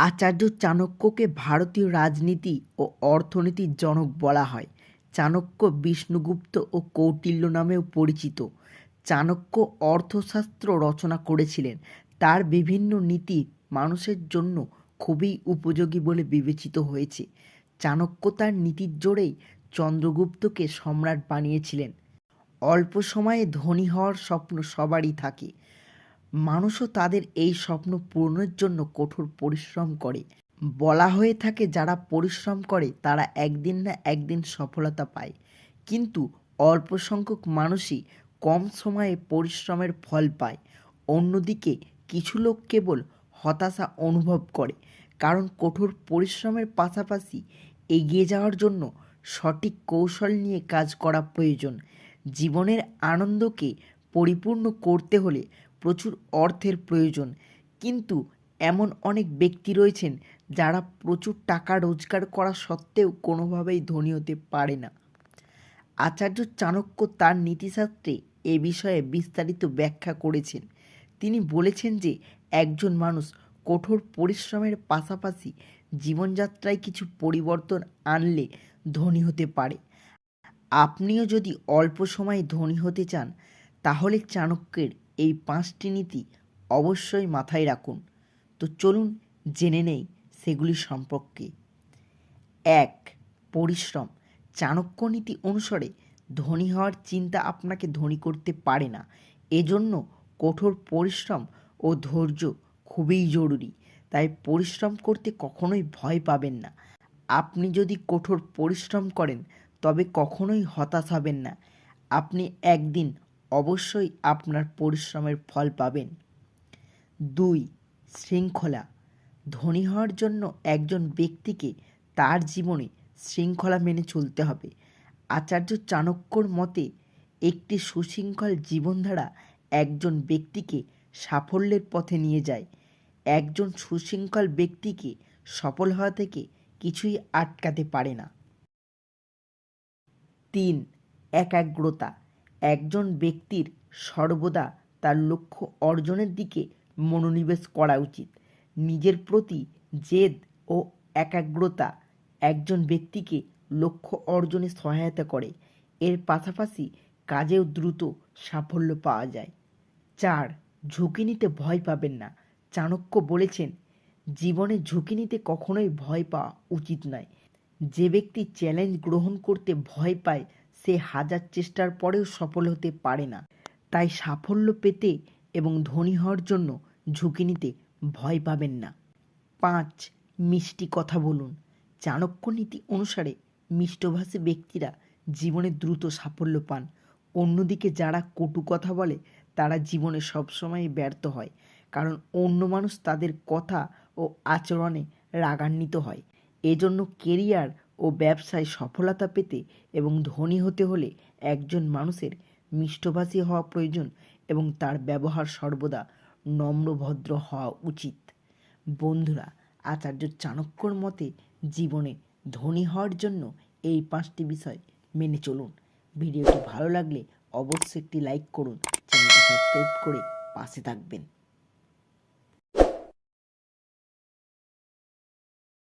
আচার্য চাণক্যকে ভারতীয় রাজনীতি ও অর্থনীতির জনক বলা হয়। চাণক্য বিষ্ণুগুপ্ত ও কৌটিল্য নামেও পরিচিত। চাণক্য অর্থশাস্ত্র রচনা করেছিলেন। তার বিভিন্ন নীতি মানুষের জন্য খুবই উপযোগী বলে বিবেচিত হয়েছে। চাণক্য তার নীতির জোরেই চন্দ্রগুপ্তকে সম্রাট বানিয়েছিলেন। অল্প সময়ে ধনী হওয়ার স্বপ্ন সবারই থাকে। মানুষও তাদের এই স্বপ্ন পূরণের জন্য কঠোর পরিশ্রম করে। বলা হয়ে থাকে, যারা পরিশ্রম করে, তারা একদিন না একদিন সফলতা পায়। কিন্তু অল্প সংখ্যক মানুষই কম সময়ে পরিশ্রমের ফল পায়। অন্যদিকে কিছু লোক কেবল হতাশা অনুভব করে, কারণ কঠোর পরিশ্রমের পাশাপাশি এগিয়ে যাওয়ার জন্য সঠিক কৌশল নিয়ে কাজ করা প্রয়োজন। জীবনের আনন্দকে পরিপূর্ণ করতে হলে প্রচুর অর্থের প্রয়োজন। কিন্তু এমন অনেক ব্যক্তি রয়েছেন যারা প্রচুর টাকা রোজগার করা সত্ত্বেও কোনোভাবেই ধনী হতে পারে না। আচার্য চাণক্য তার নীতিশাস্ত্রে এ বিষয়ে বিস্তারিত ব্যাখ্যা করেছেন। তিনি বলেছেন যে, একজন মানুষ কঠোর পরিশ্রমের পাশাপাশি জীবনযাত্রায় কিছু পরিবর্তন আনলে ধনী হতে পারে। আপনিও যদি অল্প সময়ে ধনী হতে চান, তাহলে চাণক্যের এই পাঁচটি নীতি অবশ্যই মাথায় রাখুন। তো চলুন জেনে নেই সেগুলি সম্পর্কে। এক, পরিশ্রম। চাণক্য নীতি অনুসারে ধনী হওয়ার চিন্তা আপনাকে ধনী করতে পারে না। এজন্য কঠোর পরিশ্রম ও ধৈর্য খুবই জরুরি। তাই পরিশ্রম করতে কখনোই ভয় পাবেন না। আপনি যদি কঠোর পরিশ্রম করেন, তবে কখনোই হতাশ হবেন না। আপনি একদিন অবশ্যই আপনার পরিশ্রমের ফল পাবেন। দুই, শৃঙ্খলা। ধনী হওয়ার জন্য একজন ব্যক্তিকে তার জীবনে শৃঙ্খলা মেনে চলতে হবে। আচার্য চাণক্যর মতে, একটি সুশৃঙ্খল জীবনধারা একজন ব্যক্তিকে সাফল্যের পথে নিয়ে যায়। একজন সুশৃঙ্খল ব্যক্তিকে সফল হওয়া থেকে কিছুই আটকাতে পারে না। তিন, একাগ্রতা। একজন ব্যক্তির সর্বদা তার লক্ষ্য অর্জনের দিকে মনোনিবেশ করা উচিত। নিজের প্রতি জেদ ও একাগ্রতা একজন ব্যক্তিকে লক্ষ্য অর্জনে সহায়তা করে। এর পাশাপাশি কাজেও দ্রুত সাফল্য পাওয়া যায়। চার, ঝুঁকি নিতে ভয় পাবেন না। চাণক্য বলেছেন, জীবনে ঝুঁকি নিতে কখনোই ভয় পাওয়া উচিত নয়। যে ব্যক্তি চ্যালেঞ্জ গ্রহণ করতে ভয় পায় সে হাজার চেষ্টার পরেও সফল হতে পারে না। তাই সাফল্য পেতে এবং ধনী হওয়ার জন্য ঝুঁকি নিতে ভয় পাবেন না। পাঁচ, মিষ্টি কথা বলুন। চাণক্য নীতি অনুসারে মিষ্টভাষী ব্যক্তিরা জীবনে দ্রুত সাফল্য পান। অন্যদিকে যারা কটু কথা বলে, তারা জীবনে সবসময় ব্যর্থ হয়। কারণ অন্য মানুষ তাদের কথা ও আচরণে রাগান্বিত হয়। এজন্য কেরিয়ার ও ব্যবসায় সফলতা পেতে এবং ধনী হতে হলে একজন মানুষের মিষ্টভাষী হওয়া প্রয়োজন এবং তার ব্যবহার সর্বদা নম্রভদ্র হওয়া উচিত। বন্ধুরা, আচার্য চাণক্যর মতে জীবনে ধনী হওয়ার জন্য এই পাঁচটি বিষয় মেনে চলুন। ভিডিওটি ভালো লাগলে অবশ্যই একটি লাইক করুন, চ্যানেলটি সাবস্ক্রাইব করে পাশে থাকবেন।